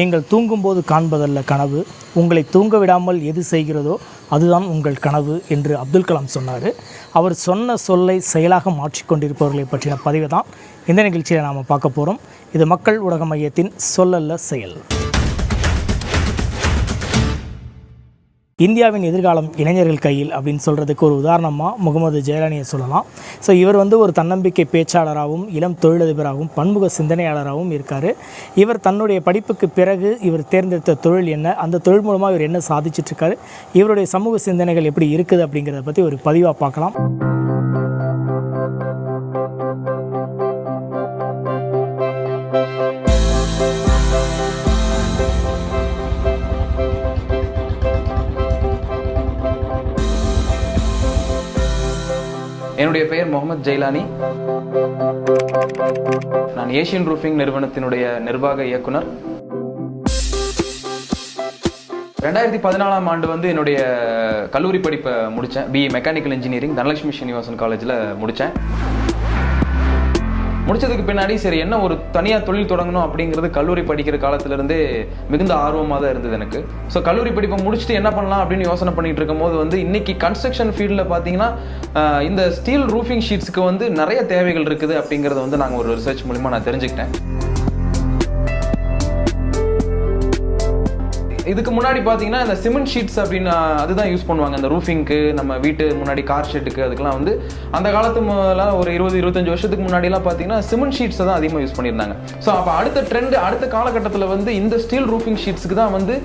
நீங்கள் தூங்கும்போது காண்பதல்ல கனவு உங்களை தூங்க விடாமல் எது செய்கிறதோ அதுதான் உங்கள் கனவு என்று அப்துல் கலாம் சொன்னார். அவர் சொன்ன சொல்லை செயலாக மாற்றிக்கொண்டிருப்பவர்களை பற்றின பதிவு தான். இந்த நிகழ்ச்சியில் நாம் பார்க்க போகிறோம் இது மக்கள் ஊடக மையத்தின் சொல்லல்ல செயல். இந்தியாவின் எதிர்காலம் இளைஞர்கள் கையில் அப்படின்னு சொல்கிறதுக்கு ஒரு உதாரணமாக முகமது ஜெயலானியை சொல்லலாம். ஸோ இவர் வந்து ஒரு தன்னம்பிக்கை பேச்சாளராகவும் இளம் தொழிலதிபராகவும் பன்முக சிந்தனையாளராகவும் இருக்கார். இவர் தன்னுடைய படிப்புக்கு பிறகு இவர் தேர்ந்தெடுத்த தொழில் என்ன அந்த தொழில் மூலமாக இவர் என்ன சாதிச்சிட்ருக்காரு இவருடைய சமூக சிந்தனைகள் எப்படி இருக்குது அப்படிங்கிறத பற்றி ஒரு பதிவாக பார்க்கலாம். என்னுடைய பெயர் முகமது ஜெய்லானி. நான் ஏஷியன் ரூஃபிங் நிறுவனத்தினுடைய நிர்வாக இயக்குனர். ரெண்டாயிரத்தி பதினாலாம் ஆண்டு வந்து என்னுடைய கல்லூரி படிப்பை முடித்தேன் BE mechanical engineering Dhanalakshmi Srinivasan காலேஜில் முடித்தேன் முடிச்சதுக்கு பின்னாடி சரி என்ன ஒரு தனியாக தொழில் தொடங்கணும் அப்படிங்கிறது கல்லூரி படிக்கிற காலத்திலிருந்தே மிகுந்த ஆர்வமாக தான் இருந்தது எனக்கு. ஸோ கல்லூரி படிப்பை முடிச்சுட்டு என்ன பண்ணலாம் அப்படின்னு யோசனை பண்ணிட்டு இருக்கும்போது வந்து இன்னைக்கு கன்ஸ்ட்ரக்ஷன் ஃபீல்டில் பார்த்தீங்கன்னா இந்த ஸ்டீல் ரூஃபிங் ஷீட்ஸ்க்கு வந்து நிறைய தேவைகள் இருக்குது அப்படிங்கிறத வந்து நாங்கள் ஒரு ரிசர்ச் மூலிமா நான் தெரிஞ்சுக்கிட்டேன். இதுக்கு முன்னாடி பார்த்தீங்கன்னா இந்த சிமெண்ட் ஷீட்ஸ் அப்படின்னு அதுதான் யூஸ் பண்ணுவாங்க. இந்த ரூஃபிங்க்கு நம்ம வீட்டு முன்னாடி கார் ஷெட்டுக்கு அதுக்கெல்லாம் வந்து அந்த காலத்து முதல்ல ஒரு இருபது இருபத்தஞ்சு வருஷத்துக்கு முன்னாடிலாம் பார்த்தீங்கன்னா சிமெண்ட் ஷீட்ஸை தான் அதிகமாக யூஸ் பண்ணியிருந்தாங்க. ஸோ அப்போ அடுத்த ட்ரெண்ட் அடுத்த காலகட்டத்தில் வந்து இந்த ஸ்டீல் ரூஃபிங் ஷீட்ஸுக்கு தான் வந்து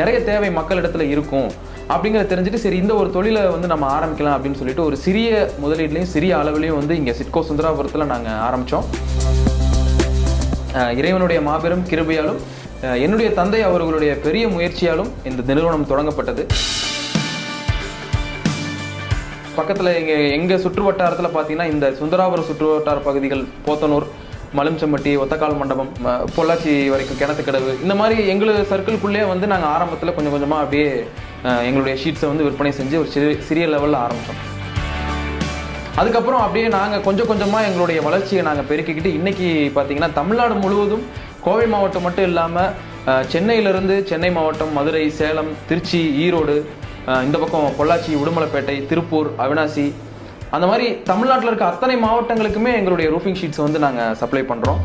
நிறைய தேவை மக்களிடத்தில் இருக்கும். அப்படிங்கிறத தெரிஞ்சுட்டு சரி இந்த ஒரு தொழிலை வந்து நம்ம ஆரம்பிக்கலாம் அப்படின்னு சொல்லிட்டு ஒரு சிறிய முதலீட்லையும் சிறிய அளவுலையும் வந்து இங்கே சிட்கோ சுந்தராபுரத்தில் நாங்கள் ஆரம்பித்தோம் இறைவனுடைய மாபெரும் கிருபையாலும் என்னுடைய தந்தை அவர்களுடைய பெரிய முயற்சியாலும் இந்த நிறுவனம் தொடங்கப்பட்டது. பக்கத்தில் எங்கள் எங்கள் சுற்று வட்டாரத்தில் பார்த்தீங்கன்னா இந்த சுந்தராபுரம் சுற்று வட்டார பகுதிகள் போத்தனூர் மலும்சம்பட்டி ஒத்தக்கால் மண்டபம் பொள்ளாச்சி வரைக்கும் கிணத்துக்கடவு இந்த மாதிரி எங்களோட சர்க்கிள்குள்ளே வந்து நாங்கள் ஆரம்பத்தில் கொஞ்சம் கொஞ்சமாக அப்படியே எங்களுடைய ஷீட்ஸை வந்து விற்பனை செஞ்சு ஒரு சிறு சிறிய லெவலில் ஆரம்பித்தோம் அதுக்கப்புறம் அப்படியே நாங்கள் கொஞ்சம் கொஞ்சமாக எங்களுடைய வளர்ச்சியை நாங்கள் பெருக்கிக்கிட்டு இன்றைக்கி பார்த்தீங்கன்னா தமிழ்நாடு முழுவதும் கோவை மாவட்டம் மட்டும் இல்லாமல் சென்னையிலிருந்து சென்னை மாவட்டம் மதுரை சேலம் திருச்சி ஈரோடு இந்த பக்கம் பொள்ளாச்சி உடுமலைப்பேட்டை திருப்பூர் அவினாசி அந்த மாதிரி தமிழ்நாட்டில் இருக்க அத்தனை மாவட்டங்களுக்குமே எங்களுடைய ரூஃபிங் ஷீட்ஸ் வந்து நாங்கள் சப்ளை பண்ணுறோம்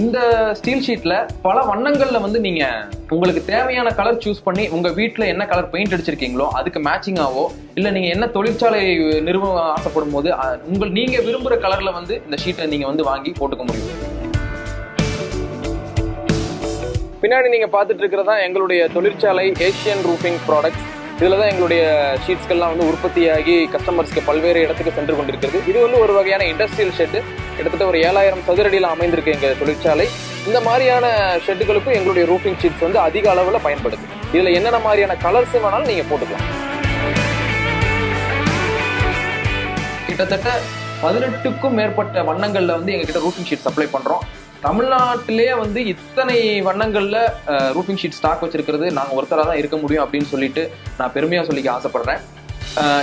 இந்த ஸ்டீல் ஷீட்டில் பல வண்ணங்களில் வந்து நீங்கள் உங்களுக்கு தேவையான கலர் சூஸ் பண்ணி உங்கள் வீட்டில் என்ன கலர் பெயிண்ட் அடிச்சிருக்கீங்களோ அதுக்கு மேட்சிங்காவோ இல்லை நீங்கள் என்ன தொழிற்சாலை நிறுவ ஆசைப்படும் போது உங்கள் நீங்கள் விரும்புகிற கலரில் வந்து இந்த ஷீட்டை நீங்கள் வந்து வாங்கி போட்டுக்க முடியும். பின்னாடி நீங்கள் பார்த்துட்டு இருக்கிறதா எங்களுடைய தொழிற்சாலை ஏஷியன் ரூஃபிங் ப்ராடக்ட்ஸ் இதில் தான் எங்களுடைய ஷீட்ஸ்கள்லாம் வந்து உற்பத்தியாகி கஸ்டமர்ஸ்க்கு பல்வேறு இடத்துக்கு சென்று கொண்டிருக்கிறது. இது வந்து ஒரு வகையான இண்டஸ்ட்ரியல் ஷெட்டு கிட்டத்தட்ட ஒரு ஏழாயிரம் சதுரடியில் அமைந்திருக்கு எங்கள் தொழிற்சாலை. இந்த மாதிரியான ஷெட்டுகளுக்கும் எங்களுடைய ரூஃபிங் ஷீட்ஸ் வந்து அதிக அளவில் பயன்படுது. இதில் என்னென்ன மாதிரியான கலர்ஸ் வேணாலும் நீங்கள் போட்டுக்கலாம். கிட்டத்தட்ட பதினெட்டுக்கும் மேற்பட்ட வண்ணங்களில் வந்து எங்ககிட்ட ரூஃபிங் ஷீட் சப்ளை பண்ணுறோம் தமிழ்நாட்டிலே வந்து இத்தனை வண்ணங்கள்ல ரூஃபிங் ஷீட் ஸ்டாக் வச்சிருக்கிறது நாங்கள் ஒருத்தராக தான் இருக்க முடியும் அப்படின்னு சொல்லிட்டு நான் பெருமையா சொல்லிக்க ஆசைப்படுறேன்.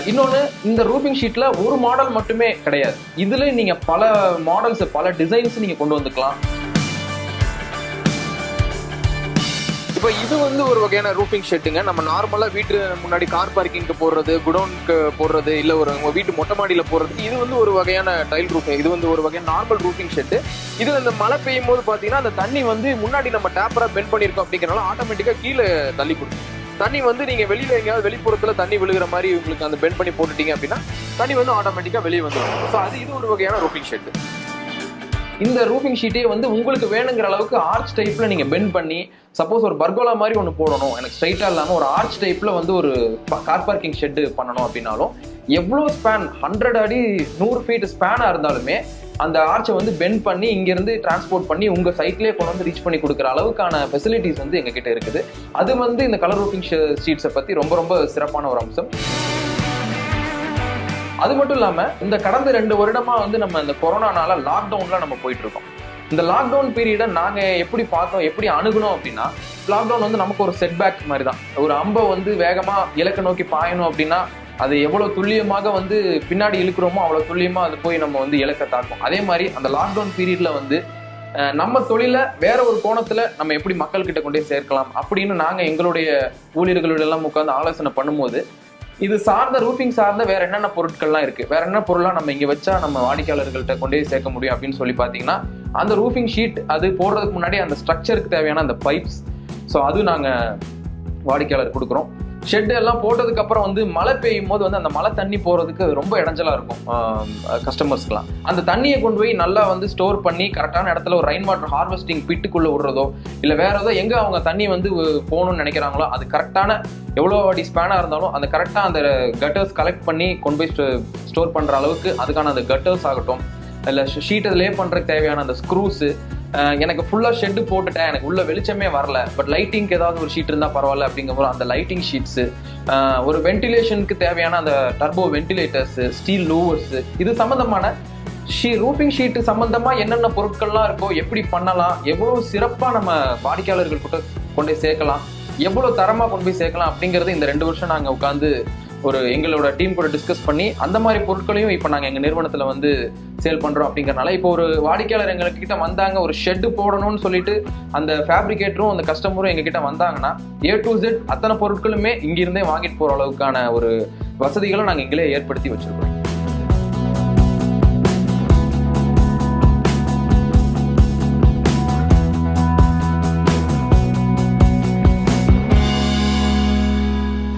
இன்னொன்று இந்த ரூஃபிங் ஷீட்ல ஒரு மாடல் மட்டுமே கிடையாது. இதுல நீங்க பல மாடல்ஸ் பல டிசைன்ஸ் நீங்க கொண்டு வந்துக்கலாம். இப்போ இது வந்து ஒரு வகையான ரூஃபிங் ஷெட்டுங்க நம்ம நார்மலா வீட்டு முன்னாடி கார் பார்க்கிங்க்கு போடுறது குடோனுக்கு போடுறது இல்ல ஒரு உங்க வீட்டு மொட்டை மாடியில போடுறது இது வந்து ஒரு வகையான டைல் ரூஃபிங் இது வந்து ஒரு வகையான நார்மல் ரூஃபிங் ஷெட்டு இது அந்த மழை பெய்யும் போது பாத்தீங்கன்னா அந்த தண்ணி வந்து முன்னாடி நம்ம டேப்பரா பெண்ட் பண்ணிருக்கோம் அப்படிங்கறனால ஆட்டோமேட்டிக்கா கீழே தள்ளி கொடுக்கும். தண்ணி வந்து நீங்க வெளியில எங்கேயாவது வெளிப்புறத்துல தண்ணி விழுகிற மாதிரி உங்களுக்கு அந்த பெண்ட் பண்ணி போட்டுட்டீங்க அப்படின்னா தண்ணி வந்து ஆட்டோமேட்டிக்கா வெளியே வந்துடும் ஸோ அது இது ஒரு வகையான ரூஃபிங் ஷெட்டு இந்த ரூஃபிங் ஷீட்டே வந்து உங்களுக்கு வேணுங்கிற அளவுக்கு ஆர்ச் டைப்பில் நீங்கள் பெண்ட் பண்ணி சப்போஸ் ஒரு பர்கோலா மாதிரி ஒன்று போடணும். எனக்கு ஸ்ட்ரைட்டாக இல்லாமல் ஒரு ஆர்ச் டைப்பில் வந்து ஒரு கார் பார்க்கிங் ஷெட் பண்ணணும் அப்படின்னாலும் எவ்வளோ ஸ்பேன் ஹண்ட்ரட் அடி நூறு ஃபீட் ஸ்பேனாக இருந்தாலுமே அந்த ஆர்ச்சை வந்து பெண்ட் பண்ணி இங்கேருந்து டிரான்ஸ்போர்ட் பண்ணி உங்கள் சைட்லேயே கொண்டு வந்து ரீச் பண்ணி கொடுக்குற அளவுக்கான ஃபெசிலிட்டிஸ் வந்து எங்ககிட்ட இருக்குது. அது வந்து இந்த கலர் ரூஃபிங் ஷீட்ஸை பற்றி ரொம்ப ரொம்ப சிறப்பான ஒரு அம்சம். அது மட்டும் இல்லாம இந்த கடந்த ரெண்டு வருடமா வந்து நம்ம இந்த கொரோனானால லாக்டவுன்ல நம்ம போயிட்டு இருக்கோம் இந்த லாக்டவுன் பீரியடை நாங்க எப்படி பார்த்தோம் எப்படி அணுகணும் அப்படின்னா லாக்டவுன் வந்து நமக்கு ஒரு செட்பேக் மாதிரி தான் ஒரு அம்பை வந்து வேகமா இலக்கை நோக்கி பாயணும் அப்படின்னா அது எவ்வளவு துல்லியமாக வந்து பின்னாடி இழுக்கிறோமோ அவ்வளவு துல்லியமா அது போய் நம்ம வந்து இலக்க தாக்கும். அதே மாதிரி அந்த லாக்டவுன் பீரியட்ல வந்து நம்ம தொழிலை வேற ஒரு கோணத்துல நம்ம எப்படி மக்கள் கிட்ட கொண்டு சேர்க்கலாம் அப்படின்னு நாங்க எங்களுடைய ஊழியர்களோட எல்லாம் உட்காந்து ஆலோசனை பண்ணும்போது இது சார்ந்த ரூஃபிங் சார்ந்த வேற என்னென்ன பொருட்கள்லாம் இருக்கு? வேற என்ன பொருளாக நம்ம இங்க வச்சா நம்ம வாடிக்கையாளர்கள்ட்ட கொண்டே சேர்க்க முடியும் அப்படின்னு சொல்லி பாத்தீங்கன்னா அந்த ரூஃபிங் ஷீட் அது போடுறதுக்கு முன்னாடி அந்த ஸ்ட்ரக்சருக்கு தேவையான அந்த பைப்ஸ் ஸோ அது நாங்க வாடிக்கையாளர் கொடுக்குறோம். ஷெட் எல்லாம் போட்டதுக்கு அப்புறம் வந்து மழை பெய்யும் போது வந்து அந்த மழை தண்ணி போறதுக்கு ரொம்ப இடைஞ்சலா இருக்கும். கஸ்டமர்ஸ்க்குலாம் அந்த தண்ணியை கொண்டு போய் நல்லா வந்து ஸ்டோர் பண்ணி கரெக்டான இடத்துல ஒரு ரெயின் வாட்டர் ஹார்வெஸ்டிங் பிட்டுக்குள்ள விடுறதோ இல்ல வேற ஏதோ எங்க அவங்க தண்ணி வந்து போகணும்னு நினைக்கிறாங்களோ அது கரெக்டான எவ்வளோ அடி ஸ்பேனாக இருந்தாலும் அந்த கரெக்டாக அந்த கட்டர்ஸ் கலெக்ட் பண்ணி கொண்டு போய் ஸ்டோர் பண்ணுற அளவுக்கு அதுக்கான அந்த கட்டர்ஸ் ஆகட்டும் இல்லை ஷீட்டை லே பண்ணுறதுக்கு தேவையான அந்த ஸ்க்ரூஸு எனக்கு ஃபுல்லாக ஷெட்டு போட்டுட்டேன். எனக்கு உள்ள வெளிச்சமே வரல. பட் லைட்டிங்க்கு ஏதாவது ஒரு ஷீட் இருந்தால் பரவாயில்ல அப்படிங்கும்போது அந்த லைட்டிங் ஷீட்ஸு ஒரு வென்டிலேஷனுக்கு தேவையான அந்த டர்போ வென்டிலேட்டர்ஸு ஸ்டீல் லூவர்ஸு இது சம்மந்தமான ஷீ ரூஃபிங் ஷீட்டு சம்மந்தமாக என்னென்ன பொருட்கள்லாம் இருக்கோ எப்படி பண்ணலாம் எவ்வளோ சிறப்பாக நம்ம வாடிக்கையாளர்கள் கிட்ட கொண்டு போய் சேர்க்கலாம் எவ்வளோ தரமாக கொண்டு போய் சேர்க்கலாம் அப்படிங்கிறது இந்த ரெண்டு வருஷம் நாங்கள் உட்காந்து ஒரு எங்களோட டீம் கூட டிஸ்கஸ் பண்ணி அந்த மாதிரி பொருட்களையும் இப்போ நாங்கள் எங்கள் நிறுவனத்தில் வந்து சேல் பண்ணுறோம் அப்படிங்கிறனால இப்போ ஒரு வாடிக்கையாளர் எங்களுக்கு வந்தாங்க ஒரு ஷெட்டு போடணும்னு சொல்லிட்டு அந்த ஃபேப்ரிகேட்டரும் அந்த கஸ்டமரும் எங்ககிட்ட வந்தாங்கன்னா ஏ டு ஜெட் அத்தனை பொருட்களுமே இங்கிருந்தே வாங்கிட்டு போகிற அளவுக்கான ஒரு வசதிகளை நாங்கள் எங்களே ஏற்படுத்தி வச்சுருக்கோம்.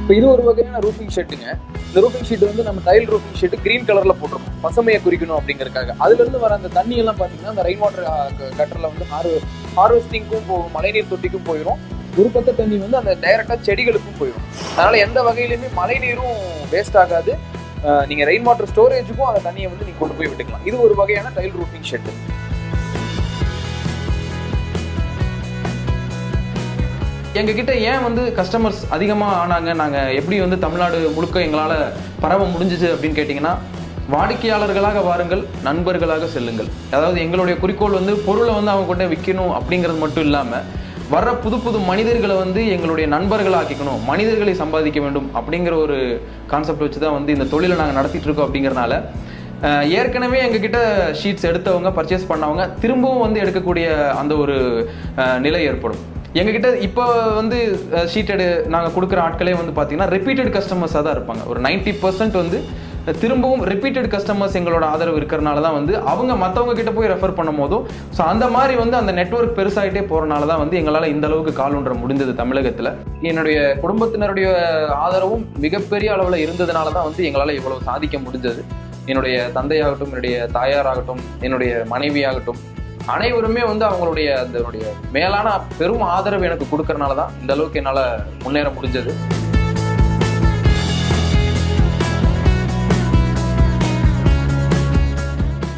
இப்போ இது ஒரு வகையான ரூஃபிங் ஷெட்டுங்க இந்த ரூஃபிங் ஷீட் வந்து நம்ம டைல் ரூஃபிங் ஷீட் கிரீன் கலரில் போட்டிருக்கோம். பசுமையை குறிக்கணும் அப்படிங்கிறக்காக அதுலேருந்து வர அந்த தண்ணி எல்லாம் பார்த்தீங்கன்னா அந்த ரெயின் வாட்டர் கட்டரில் வந்து ஹார் ஹார்வெஸ்டிங்க்கும் போகும் மழைநீர் தொட்டிக்கும் போயிடும் ஒரு பத்த தண்ணி வந்து அந்த டைரெக்டாக செடிகளுக்கும் போயிடும் அதனால் எந்த வகையிலுமே மழை நீரும் வேஸ்ட் ஆகாது நீங்கள் ரெயின் வாட்டர் ஸ்டோரேஜுக்கும் அந்த தண்ணியை வந்து நீங்கள் கொண்டு போய் விட்டுக்கலாம். இது ஒரு வகையான டைல் ரூஃபிங் ஷெட்டு எங்ககிட்ட ஏன் வந்து கஸ்டமர்ஸ் அதிகமாக ஆனாங்க? நாங்கள் எப்படி வந்து தமிழ்நாடு முழுக்க எங்களால் பரவ முடிஞ்சிச்சு அப்படின்னு கேட்டிங்கன்னா வாடிக்கையாளர்களாக வாருங்கள் நண்பர்களாக செல்லுங்கள். அதாவது எங்களுடைய குறிக்கோள் வந்து பொருளை வந்து அவங்க கொண்டே விற்கணும் அப்படிங்கிறது மட்டும் இல்லாமல் வர்ற புது புது மனிதர்களை வந்து எங்களுடைய நண்பர்களாக்கிக்கணும் மனிதர்களை சம்பாதிக்க வேண்டும் அப்படிங்கிற ஒரு கான்செப்ட் வச்சு தான் வந்து இந்த தொழிலை நாங்கள் நடத்திட்டு இருக்கோம் அப்படிங்கிறனால ஏற்கனவே எங்ககிட்ட ஷீட்ஸ் எடுத்தவங்க பர்ச்சேஸ் பண்ணவங்க திரும்பவும் வந்து எடுக்கக்கூடிய அந்த ஒரு நிலை ஏற்படும். எங்ககிட்ட இப்போ வந்து ஷீட் நாங்கள் கொடுக்குற ஆட்களே வந்து பார்த்தீங்கன்னா ரிப்பீட்டட் கஸ்டமர்ஸாக தான் இருப்பாங்க. ஒரு 90% பர்சன்ட் வந்து திரும்பவும் ரிப்பீட்டட் கஸ்டமர்ஸ் எங்களோட ஆதரவு இருக்கிறனால தான் வந்து அவங்க மற்றவங்க கிட்ட போய் ரெஃபர் பண்ணும் போதும் ஸோ அந்த மாதிரி வந்து அந்த நெட்வொர்க் பெருசாகிட்டே போகிறனால தான் வந்து எங்களால் இந்த அளவுக்கு கால் ஒன்ற முடிந்தது தமிழகத்தில். என்னுடைய குடும்பத்தினருடைய ஆதரவும் மிகப்பெரிய அளவில் இருந்ததுனால தான் வந்து எங்களால் இவ்வளவு சாதிக்க முடிஞ்சது. என்னுடைய தந்தையாகட்டும் என்னுடைய தாயாராகட்டும் என்னுடைய மனைவியாகட்டும் அனைவருமே வந்து அவங்களுடைய அதனுடைய மேலான பெரும் ஆதரவு எனக்கு கொடுக்கறனால தான் இந்த அளவுக்கு என்னால் முன்னேற முடிஞ்சது.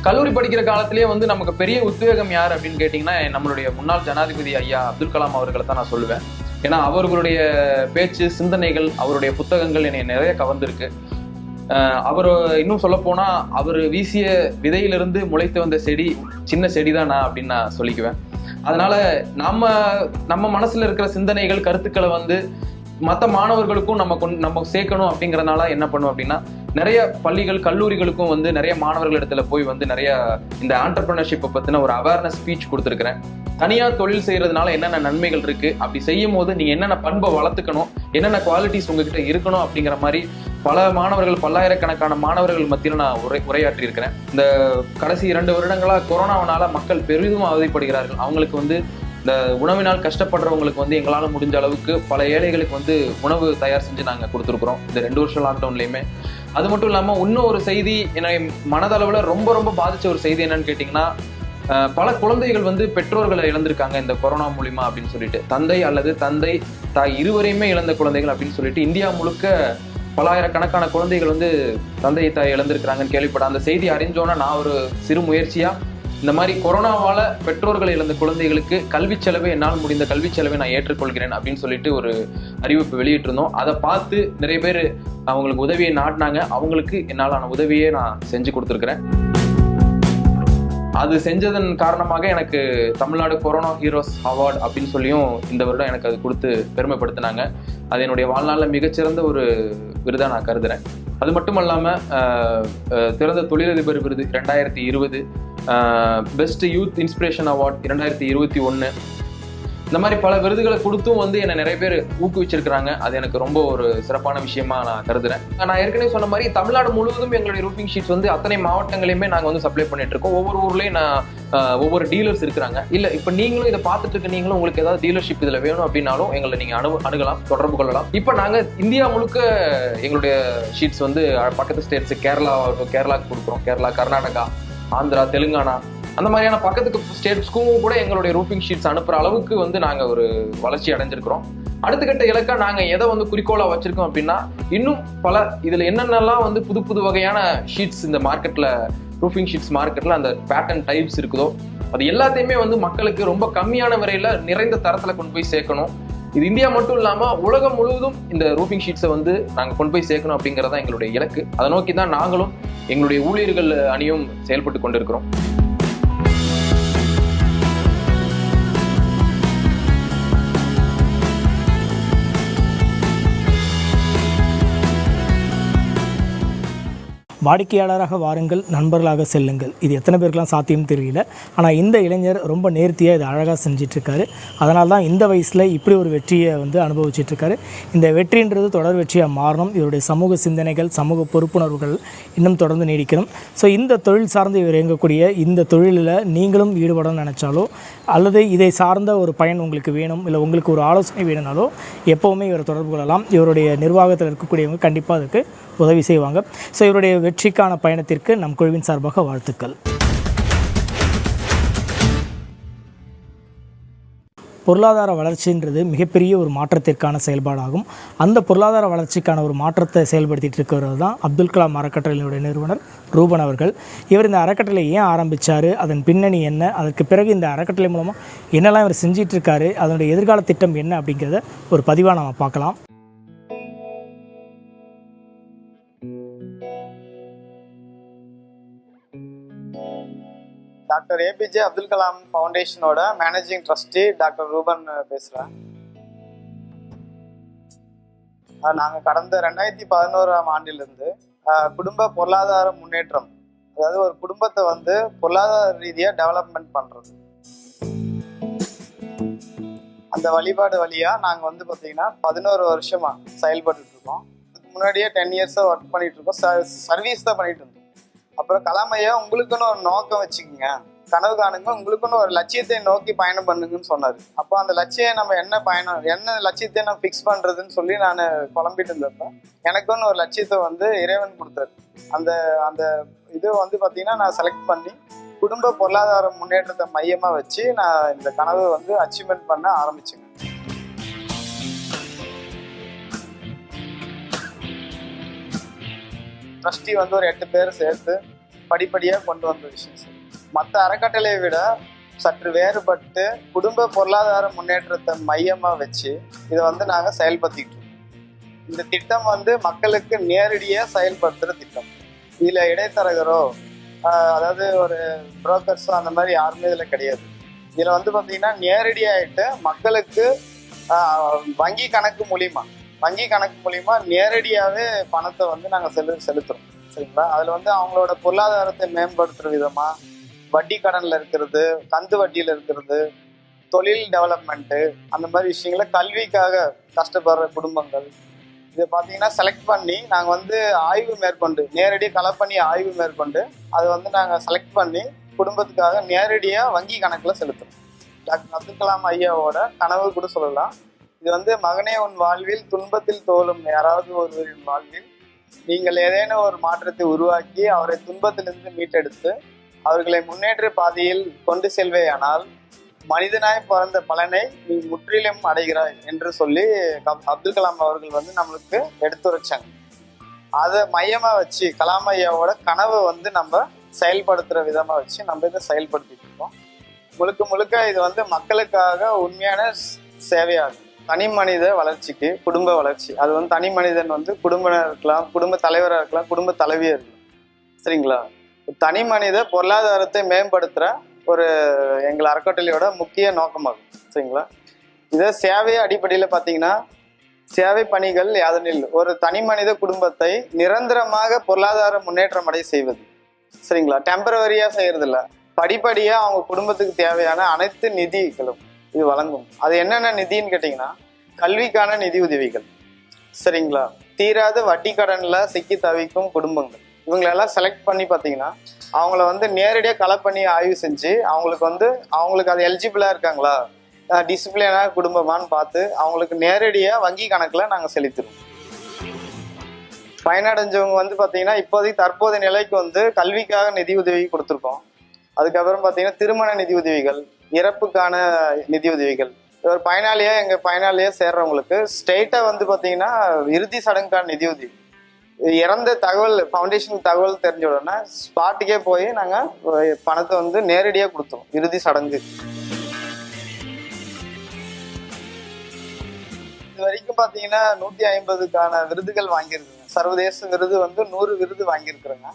கல்லூரி படிக்கிற காலத்திலேயே வந்து நமக்கு பெரிய உத்வேகம் யார் அப்படின்னு கேட்டிங்கன்னா நம்மளுடைய முன்னாள் ஜனாதிபதி ஐயா அப்துல் கலாம் அவர்களை தான் நான் சொல்லுவேன். ஏன்னா அவர்களுடைய பேச்சு சிந்தனைகள் அவருடைய புத்தகங்கள் என்னை நிறைய கவர்ந்திருக்கு. அவர் இன்னும் சொல்ல போனா அவர் வீசிய விதையிலிருந்து முளைத்து வந்த செடி சின்ன செடி தான் நான் அப்படின்னு நான் சொல்லிக்குவேன். அதனால நம்ம நம்ம மனசுல இருக்கிற சிந்தனைகள் கருத்துக்களை வந்து மற்ற மாணவர்களுக்கும் நம்ம கொண்டு நம்ம சேர்க்கணும் அப்படிங்கறதுனால என்ன பண்ணுவோம் அப்படின்னா நிறைய பள்ளிகள் கல்லூரிகளுக்கும் வந்து நிறைய மாணவர்கள் இடத்துல போய் வந்து நிறைய இந்த ஆண்டர்பிரினர்ஷிப்பை பத்தின ஒரு அவேர்னஸ் ஸ்பீச் கொடுத்துருக்குறேன். தனியார் தொழில் செய்யறதுனால என்னென்ன நன்மைகள் இருக்கு? அப்படி செய்யும் போது நீங்க என்னென்ன பண்பை வளர்த்துக்கணும்? என்னென்ன குவாலிட்டிஸ் உங்ககிட்ட இருக்கணும்? அப்படிங்கிற மாதிரி பல மாணவர்கள் பல்லாயிரக்கணக்கான மாணவர்கள் மத்தியில் நான் உரை உரையாற்றி இருக்கிறேன் இந்த கடைசி இரண்டு வருடங்களா கொரோனாவனால மக்கள் பெரிதும் அவதிப்படுகிறார்கள். அவங்களுக்கு வந்து இந்த உணவினால் கஷ்டப்படுறவங்களுக்கு வந்து எங்களால் முடிஞ்ச அளவுக்கு பல ஏழைகளுக்கு வந்து உணவு தயார் செஞ்சு நாங்கள் கொடுத்துருக்குறோம். இந்த ரெண்டு வருஷம் லாக்டவுன்லேயுமே அது மட்டும் இல்லாமல் இன்னும் ஒரு செய்தி என்னை மனதளவில் ரொம்ப ரொம்ப பாதித்த ஒரு செய்தி என்னன்னு கேட்டிங்கன்னா பல குழந்தைகள் வந்து பெற்றோர்களை இழந்திருக்காங்க இந்த கொரோனா மூலிமா அப்படின்னு சொல்லிட்டு. தந்தை அல்லது தந்தை தாய் இருவரையுமே இழந்த குழந்தைகள் அப்படின்னு சொல்லிட்டு இந்தியா முழுக்க பலாயிரக்கணக்கான குழந்தைகள் வந்து தந்தையை தாய் இழந்திருக்கிறாங்கன்னு கேள்விப்பட அந்த செய்தி அறிஞ்சோன்னா நான் ஒரு சிறு முயற்சியா இந்த மாதிரி கொரோனாவால பெற்றோர்களை இழந்த குழந்தைகளுக்கு கல்வி செலவை என்னால் முடிந்த கல்வி செலவை நான் ஏற்றுக்கொள்கிறேன் அப்படின்னு சொல்லிட்டு ஒரு அறிவிப்பு வெளியிட்டிருந்தோம். அதை பார்த்து நிறைய பேர் அவங்களுக்கு உதவியை நாட்டினாங்க. அவங்களுக்கு என்னால் உதவியே நான் செஞ்சு கொடுத்துருக்குறேன். அது செஞ்சதன் காரணமாக எனக்கு தமிழ்நாடு கொரோனா ஹீரோஸ் அவார்ட் அப்படின்னு சொல்லியும் இந்த வருடம் எனக்கு அது கொடுத்து பெருமைப்படுத்தினாங்க. அது என்னுடைய வாழ்நாளில் மிகச்சிறந்த ஒரு விருதாக நான் கருதுறேன். அது மட்டும் இல்லாமல் திறந்த தொழிலதிபர் விருது ரெண்டாயிரத்தி இருபது பெஸ்ட் யூத் இன்ஸ்பிரேஷன் அவார்ட் இரண்டாயிரத்தி இருபத்தி ஒன்று இந்த மாதிரி பல விருதுகளை கொடுத்தும் வந்து என்னை நிறைய பேர் ஊக்குவிச்சிருக்கிறாங்க. அது எனக்கு ரொம்ப ஒரு சிறப்பான விஷயமா நான் கருதுறேன். நான் ஏற்கனவே சொன்ன மாதிரி தமிழ்நாடு முழுவதும் எங்களுடைய ரூஃபிங் ஷீட்ஸ் வந்து அத்தனை மாவட்டங்களையுமே நாங்கள் வந்து சப்ளை பண்ணிட்டு இருக்கோம். ஒவ்வொரு ஊர்லேயும் நான் ஒவ்வொரு டீலர்ஸ் இருக்கிறாங்க. இல்லை இப்போ நீங்களும் இதை பார்த்துட்டு இருக்க நீங்களும் உங்களுக்கு ஏதாவது டீலர்ஷிப் இதில் வேணும் அப்படின்னாலும் எங்களை நீங்கள் அணு அணுகலாம் தொடர்பு கொள்ளலாம். இப்போ நாங்கள் இந்தியா முழுக்க எங்களுடைய ஷீட்ஸ் வந்து பக்கத்து ஸ்டேட்ஸ் கேரளா கேரளாவுக்கு கொடுக்குறோம். கேரளா கர்நாடகா ஆந்திரா தெலுங்கானா அந்த மாதிரியான பக்கத்துக்கு ஸ்டேட்ஸ்க்கும் கூட எங்களுடைய ரூஃபிங் ஷீட்ஸ் அனுப்புகிற அளவுக்கு வந்து நாங்கள் ஒரு வளர்ச்சி அடைஞ்சிருக்கிறோம். அடுத்த கட்ட இலக்கா எதை வந்து குறிக்கோளாக வச்சிருக்கோம் அப்படின்னா இன்னும் பல இதில் என்னென்னலாம் வந்து புது புது வகையான ஷீட்ஸ் இந்த மார்க்கெட்டில் ரூஃபிங் ஷீட்ஸ் மார்க்கெட்டில் அந்த பேட்டர்ன் டைப்ஸ் இருக்குதோ அது எல்லாத்தையுமே வந்து மக்களுக்கு ரொம்ப கம்மியான முறையில் நிறைந்த தரத்தில் கொண்டு போய் சேர்க்கணும். இது இந்தியா மட்டும் இல்லாமல் உலகம் முழுவதும் இந்த ரூஃபிங் ஷீட்ஸை வந்து நாங்கள் கொண்டு போய் சேர்க்கணும் அப்படிங்கிறதான் எங்களுடைய இலக்கு. அதை நோக்கி தான் நாங்களும் எங்களுடைய ஊழியர்கள் அணியும் செயல்பட்டு கொண்டிருக்கிறோம். வாடிக்கையாளராக வாருங்கள் நண்பர்களாக செல்லுங்கள். இது எத்தனை பேருக்கெலாம் சாத்தியம் தெரியல. ஆனால் இந்த இளைஞர் ரொம்ப நேர்த்தியாக இதை அழகாக செஞ்சிட்ருக்காரு. அதனால தான் இந்த வயசில் இப்படி ஒரு வெற்றியை வந்து அனுபவிச்சிட்ருக்காரு. இந்த வெற்றின்றது தொடர் வெற்றியாக மாறணும். இவருடைய சமூக சிந்தனைகள் சமூக பொறுப்புணர்வுகள் இன்னும் தொடர்ந்து நீடிக்கணும். ஸோ இந்த தொழில் சார்ந்து இவர் இயங்கக்கூடிய இந்த தொழிலில் நீங்களும் ஈடுபடணும்னு நினச்சாலோ அல்லது இதை சார்ந்த ஒரு பயன் உங்களுக்கு வேணும் இல்லை உங்களுக்கு ஒரு ஆலோசனை வேணும்னாலோ எப்போவுமே இவரை தொடர்பு கொள்ளலாம். இவருடைய நிர்வாகத்தில் இருக்கக்கூடியவங்க கண்டிப்பாக அதுக்கு உதவி செய்வாங்க. ஸோ இவருடைய வெற்றிக்கான பயணத்திற்கு நம் குழுவின் சார்பாக வாழ்த்துக்கள். பொருளாதார வளர்ச்சின்றது மிகப்பெரிய ஒரு மாற்றத்திற்கான செயல்பாடாகும். அந்த பொருளாதார வளர்ச்சிக்கான ஒரு மாற்றத்தை செயல்படுத்திகிட்டு இருக்கிறவர் தான் அப்துல் கலாம் அறக்கட்டளையினுடைய நிறுவனர் ரூபன் அவர்கள். இவர் இந்த அறக்கட்டளை ஏன் ஆரம்பித்தார் அதன் பின்னணி என்ன? அதற்கு பிறகு இந்த அறக்கட்டளை மூலமாக என்னெல்லாம் இவர் செஞ்சிட்ருக்காரு அதனுடைய எதிர்கால திட்டம் என்ன அப்படிங்கிறத ஒரு பதிவாக நம்ம பார்க்கலாம். டாக்டர் ஏபிஜே அப்துல் கலாம் ஃபவுண்டேஷனோட மேனேஜிங் ட்ரஸ்டி டாக்டர் ரூபன் பேசுகிறேன் நாங்கள் கடந்த ரெண்டாயிரத்தி பதினோராம் ஆண்டிலிருந்து குடும்ப பொருளாதார முன்னேற்றம் அதாவது ஒரு குடும்பத்தை வந்து பொருளாதார ரீதியாக டெவலப்மெண்ட் பண்ணுறது அந்த வழிபாடு வழியாக நாங்கள் வந்து பார்த்தீங்கன்னா பதினோரு வருஷமாக செயல்பட்டுருக்கோம் இருக்கோம். முன்னாடியே டென் இயர்ஸாக ஒர்க் பண்ணிகிட்ருக்கோம் இருக்கோம். சர்வீஸ் தான் பண்ணிகிட்டு இருந்தோம். அப்புறம் கலாமையா உங்களுக்குன்னு ஒரு நோக்கம் வச்சுக்கோங்க. கனவு காணுங்க. உங்களுக்குன்னு ஒரு லட்சியத்தை நோக்கி பயணம் பண்ணுங்கன்னு சொன்னார். அப்போ அந்த லட்சியம் நம்ம என்ன பயணம் என்ன லட்சியத்தை நம்ம ஃபிக்ஸ் பண்ணுறதுன்னு சொல்லி நான் குழம்பிட்டு இருந்தப்ப எனக்குன்னு ஒரு லட்சியத்தை வந்து இறைவன் கொடுத்தாரு. அந்த அந்த இது வந்து பார்த்தீங்கன்னா நான் செலக்ட் பண்ணி குடும்ப பொருளாதார முன்னேற்றத்தை மையமாக வச்சு நான் இந்த கனவை வந்து அச்சீவ்மெண்ட் பண்ண ஆரம்பிச்சேங்க. ட்ரஸ்டி வந்து ஒரு எட்டு பேர் சேர்த்து படிப்படியாக கொண்டு வந்த விஷயம் சார். மற்ற அறக்கட்டளையை விட சற்று வேறுபட்டு குடும்ப பொருளாதார முன்னேற்றத்தை மையமாக வச்சு இதை வந்து நாங்கள் செயல்படுத்திக்கிட்டு இருக்கோம். இந்த திட்டம் வந்து மக்களுக்கு நேரடியாக செயல்படுத்துகிற திட்டம். இதில் இடைத்தரகரோ அதாவது ஒரு புரோக்கர்ஸோ அந்த மாதிரி யாருமே இதில் கிடையாது. இதில் வந்து பார்த்தீங்கன்னா நேரடியாகிட்டு மக்களுக்கு வங்கி கணக்கு மூலிமா வங்கி கணக்கு மூலிமா நேரடியாகவே பணத்தை வந்து நாங்கள் செலு செலுத்துகிறோம் சரிங்களா? அதில் வந்து அவங்களோட பொருளாதாரத்தை மேம்படுத்துகிற விதமாக வட்டி கடனில் இருக்கிறது கந்து வட்டியில் இருக்கிறது தொழில் டெவலப்மெண்ட்டு அந்த மாதிரி விஷயங்களை கல்விக்காக கஷ்டப்படுற குடும்பங்கள். இதை பார்த்தீங்கன்னா செலக்ட் பண்ணி நாங்கள் வந்து ஆய்வு மேற்கொண்டு நேரடி பண்ணி ஆய்வு மேற்கொண்டு அதை வந்து நாங்கள் செலக்ட் பண்ணி குடும்பத்துக்காக நேரடியாக வங்கி கணக்கில் செலுத்துறோம். டாக்டர் அப்துல் கலாம் ஐயாவோட கனவு கூட சொல்லலாம். இது வந்து மகனே உன் வாழ்வில் துன்பத்தில் தோலும் யாராவது ஒருவரின் வாழ்வில் நீங்கள் ஏதேனும் ஒரு மாற்றத்தை உருவாக்கி அவரை துன்பத்திலிருந்து மீட்டெடுத்து அவர்களை முன்னேற்ற பாதையில் கொண்டு செல்வேயானால் மனிதனாய் பிறந்த பலனை நீ முற்றிலும் அடைகிறாய் என்று சொல்லி அப்துல் கலாம் அவர்கள் வந்து நம்மளுக்கு எடுத்துரைச்சாங்க. அதை மையமா வச்சு கலாம் ஐயாவோட கனவை வந்து நம்ம செயல்படுத்துற விதமா வச்சு நம்ம இதை செயல்படுத்திட்டு இருக்கோம். முழுக்க முழுக்க இது வந்து மக்களுக்காக உண்மையான சேவையாகும். தனி மனித வளர்ச்சிக்கு குடும்ப வளர்ச்சி. அது வந்து தனி மனிதன் வந்து குடும்பனாக இருக்கலாம் குடும்ப தலைவராக இருக்கலாம் குடும்ப தலைவியாக இருக்கலாம். சரிங்களா? தனி மனித பொருளாதாரத்தை மேம்படுத்துகிற ஒரு எங்கள் அறக்கட்டளையோட முக்கிய நோக்கமாகும். சரிங்களா? இதை சேவை அடிப்படையில் பார்த்தீங்கன்னா சேவை பணிகள் யாதெனில் ஒரு தனி மனித குடும்பத்தை நிரந்தரமாக பொருளாதார முன்னேற்றம் அடைய செய்வது. சரிங்களா? டெம்பரவரியாக செய்கிறதில்ல படிப்படியாக அவங்க குடும்பத்துக்கு தேவையான அனைத்து நிதிகளும் இது வழங்கும். அது என்னென்ன நிதின்னு கேட்டிங்கன்னா கல்விக்கான நிதி உதவிகள். சரிங்களா? தீராத வட்டி கடனில் சிக்கி தவிக்கும் குடும்பங்கள். இவங்களெல்லாம் செலக்ட் பண்ணி பார்த்தீங்கன்னா அவங்கள வந்து நேரடியாக கலெக்ட் பண்ணி ஆய்வு செஞ்சு அவங்களுக்கு வந்து அவங்களுக்கு அது எலிஜிபிளாக இருக்காங்களா? டிசிப்ளினாக குடும்பமான்னு பார்த்து அவங்களுக்கு நேரடியாக வங்கி கணக்கில் நாங்கள் செலுத்திடுவோம். பயனடைஞ்சவங்க வந்து பார்த்தீங்கன்னா இப்போதைக்கு தற்போதைய நிலைக்கு வந்து கல்விக்காக நிதி உதவி கொடுத்துருக்கோம். அதுக்கப்புறம் பார்த்தீங்கன்னா திருமண நிதி உதவிகள் இறப்புக்கான நிதி உதவிகள். ஒரு பயனாளியாக எங்கள் பயனாளியாக சேர்றவங்களுக்கு ஸ்டேட்டாக வந்து பார்த்தீங்கன்னா இறுதி சடங்குக்கான நிதி உதவி. இறந்த தகவல் ஃபவுண்டேஷன் தகவல் தெரிஞ்ச உடனே ஸ்பாட்டுக்கே போய் நாங்கள் பணத்தை வந்து நேரடியாக கொடுத்தோம். இறுதி சடங்கு. இது வரைக்கும் பார்த்தீங்கன்னா நூற்றி ஐம்பதுக்கான விருதுகள் வாங்கியிருக்குங்க. சர்வதேச விருது வந்து நூறு விருது வாங்கியிருக்கிறேங்க.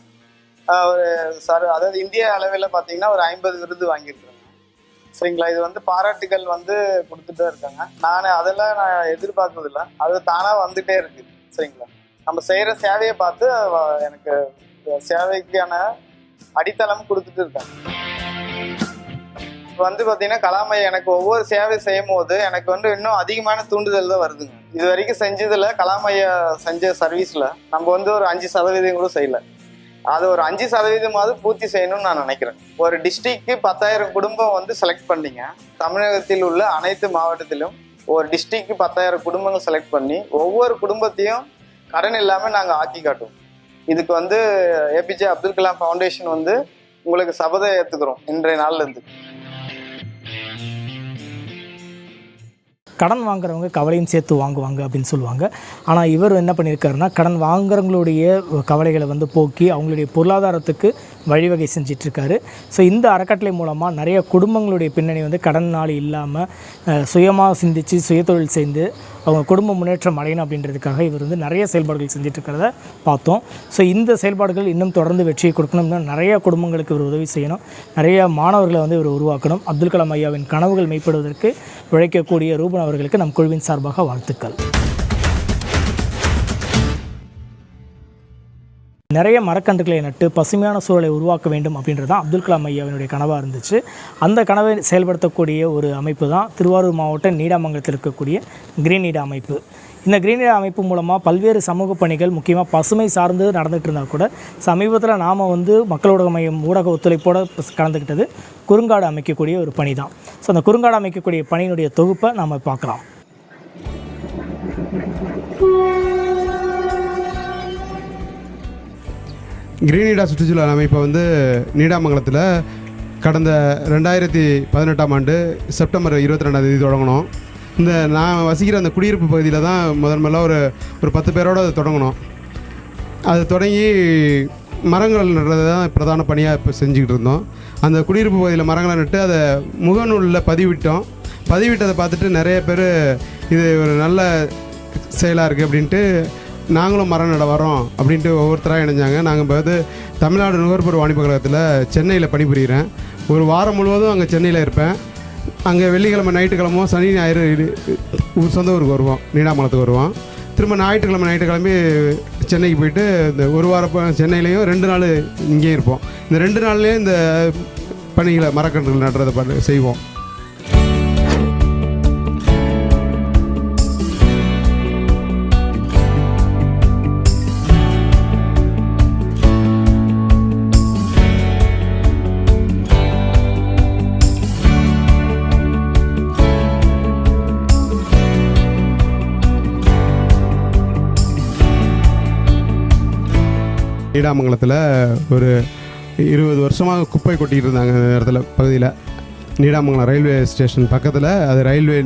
ஒரு சர் அதாவது இந்திய அளவில் பார்த்தீங்கன்னா ஒரு ஐம்பது விருது வாங்கியிருக்கிறேங்க. சரிங்களா? இது வந்து பாராட்டுகள் வந்து கொடுத்துட்டே இருக்காங்க. நான் அதெல்லாம் நான் எதிர்பார்க்கறதில்ல. அது தானாக வந்துட்டே இருக்குது சரிங்களா? நம்ம செய்கிற சேவையை பார்த்து எனக்கு சேவைக்கான அடித்தளம் கொடுத்துட்டு இருக்காங்க இப்போ வந்து பார்த்தீங்கன்னா கலாமை எனக்கு ஒவ்வொரு சேவை செய்யும் போது எனக்கு வந்து இன்னும் அதிகமான தூண்டுதல் தான் வருதுங்க. இது வரைக்கும் செஞ்சதில் கலாமையா செஞ்ச சர்வீஸில் நம்ம வந்து ஒரு அஞ்சு சதவீதம் கூட செய்யல. அது ஒரு அஞ்சு சதவீதமாவது பூர்த்தி செய்யணும்னு நான் நினைக்கிறேன். ஒரு டிஸ்ட்ரிக்ட்க்கு பத்தாயிரம் குடும்பம் வந்து செலக்ட் பண்ணிங்க. தமிழகத்தில் உள்ள அனைத்து மாவட்டத்திலும் ஒரு டிஸ்ட்ரிக்ட்க்கு பத்தாயிரம் குடும்பங்கள் செலக்ட் பண்ணி ஒவ்வொரு குடும்பத்தையும் கடன் இல்லாமல் நாங்கள் ஆக்கி காட்டுவோம். இதுக்கு வந்து ஏபிஜே அப்துல் கலாம் ஃபவுண்டேஷன் வந்து உங்களுக்கு சபதம் ஏற்றுக்கிறோம் இன்றைய நாள்லேருந்து கடன் வாங்குறவங்க கவலையும் சேர்த்து வாங்குவாங்க அப்படின்னு சொல்லுவாங்க. ஆனால் இவர் என்ன பண்ணியிருக்காருன்னா கடன் வாங்குறவங்களுடைய கவலைகளை வந்து போக்கி அவங்களுடைய பொருளாதாரத்துக்கு வழிவகை செஞ்சிட்ருக்காரு. ஸோ இந்த அறக்கட்டளை மூலமாக நிறைய குடும்பங்களுடைய பின்னணி வந்து கடன் நாள் இல்லாமல் சுயமாக சிந்தித்து சுயதொழில் செய்து அவங்க குடும்ப முன்னேற்றம் அடையணும் அப்படின்றதுக்காக இவர் வந்து நிறைய செயல்பாடுகள் செஞ்சிட்ருக்கிறத பார்த்தோம். ஸோ இந்த செயல்பாடுகள் இன்னும் தொடர்ந்து வெற்றியை கொடுக்கணும்னா நிறைய குடும்பங்களுக்கு இவர் உதவி செய்யணும். நிறைய மாணவர்களை வந்து இவர் உருவாக்கணும். அப்துல் கலாம் ஐயாவின் கனவுகள் மெய்ப்படுவதற்கு உழைக்கக்கூடிய ரூபன் அவர்களுக்கு நம் குழுவின் சார்பாக வாழ்த்துக்கள். நிறைய மரக்கன்றுகளை நட்டு பசுமையான சூழலை உருவாக்க வேண்டும் அப்படின்றது தான் அப்துல் கலாம் ஐயாவினுடைய கனவாக இருந்துச்சு. அந்த கனவை செயல்படுத்தக்கூடிய ஒரு அமைப்பு தான் திருவாரூர் மாவட்டம் நீடாமங்கலத்தில் இருக்கக்கூடிய கிரீன் நீடா அமைப்பு. இந்த கிரீன் அமைப்பு மூலமாக பல்வேறு சமூக பணிகள் முக்கியமாக பசுமை சார்ந்து நடந்துகிட்டு இருந்தால் கூட சமீபத்தில் நாம் வந்து மக்களோட மையம் ஊடக ஒத்துழைப்போடு கலந்துக்கிட்டது குறுங்காடு அமைக்கக்கூடிய ஒரு பணி தான் ஸோ அந்த குறுங்காடு அமைக்கக்கூடிய பணியினுடைய தொகுப்பை நாம் பார்க்கலாம். கிரீனிடா சுற்றுச்சூழல் அமைப்பை வந்து நீடாமங்கலத்தில் கடந்த ரெண்டாயிரத்தி பதினெட்டாம் ஆண்டு செப்டம்பர் இருபத்தி ரெண்டாம் தேதி தொடங்கினோம். இந்த நான் வசிக்கிற அந்த குடியிருப்பு பகுதியில் தான் முதன் முதல்ல ஒரு ஒரு பத்து பேரோட அதை தொடங்கினோம். அது தொடங்கி மரங்கள் நடுறது தான் பிரதான பணியாக இப்போ செஞ்சுக்கிட்டு இருந்தோம். அந்த குடியிருப்பு பகுதியில் மரங்களை நட்டு அதை முகநூலில் பதிவிட்டோம். பதிவிட்டதை பார்த்துட்டு நிறைய பேர் இது ஒரு நல்ல செயலாக இருக்குது அப்படின்ட்டு நாங்களும் மரம் நட வரோம் அப்படின்ட்டு ஒவ்வொருத்தராக இணைஞ்சாங்க. நாங்கள் இப்போ வந்து தமிழ்நாடு நுகர்பொருள் வாணிப கழகத்தில் சென்னையில் பணிபுரிகிறேன் ஒரு வாரம் முழுவதும் அங்கே சென்னையில் இருப்பேன். அங்கே வெள்ளிக்கிழமை நைட்டுக்கிழமோ சனி ஞாயிறு ஊர் சொந்த ஊருக்கு வருவோம் நீடாமலத்துக்கு வருவோம். திரும்ப ஞாயிற்றுக்கிழமை ஞாயிற்றுக்கிழமை சென்னைக்கு போயிட்டு இந்த ஒரு வாரம் சென்னையிலையும் ரெண்டு நாள் இங்கேயும் இருப்போம். இந்த ரெண்டு நாள்லேயும் இந்த பணிகளை மரக்கன்றுகள் நடுறதை பண்ண செய்வோம். நீடாமங்கலத்தில் ஒரு இருபது வருஷமாக குப்பை கொட்டிக்கிட்டு இருந்தாங்க அந்த இடத்துல பகுதியில். நீடாமங்கலம் ரயில்வே ஸ்டேஷன் பக்கத்தில் அது ரயில்வே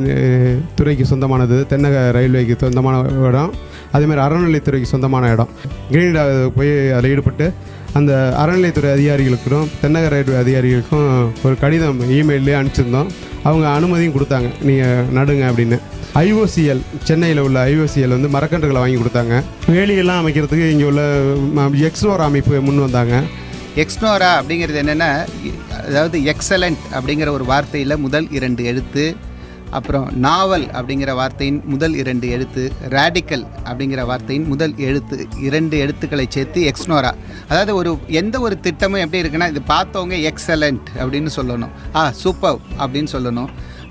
துறைக்கு சொந்தமானது. தென்னக ரயில்வேக்கு சொந்தமான இடம். அதேமாதிரி அறநிலைத்துறைக்கு சொந்தமான இடம். கிரீனிடா போய் அதில் ஈடுபட்டு அந்த அறநிலைத்துறை அதிகாரிகளுக்கும் தென்னக ரயில்வே அதிகாரிகளுக்கும் ஒரு கடிதம் இமெயிலே அனுப்பிச்சிருந்தோம். அவங்க அனுமதியும் கொடுத்தாங்க. நீங்கள் நடுங்க அப்படின்னு. ஐஓசிஎல் சென்னையில் உள்ள ஐஓசிஎல் வந்து மரக்கன்றுகளை வாங்கி கொடுத்தாங்க. வேலியெல்லாம் அமைக்கிறதுக்கு இங்கே உள்ள எக்ஸ்னோரா அமைப்பு முன் வந்தாங்க. எக்ஸ்னோரா அப்படிங்கிறது என்னென்னா அதாவது எக்ஸலண்ட் அப்படிங்கிற ஒரு வார்த்தையில் முதல் இரண்டு எழுத்து அப்புறம் நாவல் அப்படிங்கிற வார்த்தையின் முதல் இரண்டு எழுத்து ரேடிக்கல் அப்படிங்கிற வார்த்தையின் முதல் எழுத்து இரண்டு எழுத்துக்களை சேர்த்து எக்ஸ்னோரா. அதாவது ஒரு எந்த ஒரு திட்டமும் எப்படி இருக்குன்னா இது பார்த்தவங்க எக்ஸலண்ட் அப்படின்னு சொல்லணும். ஆ சூப்பர் அப்படின்னு சொல்லணும்.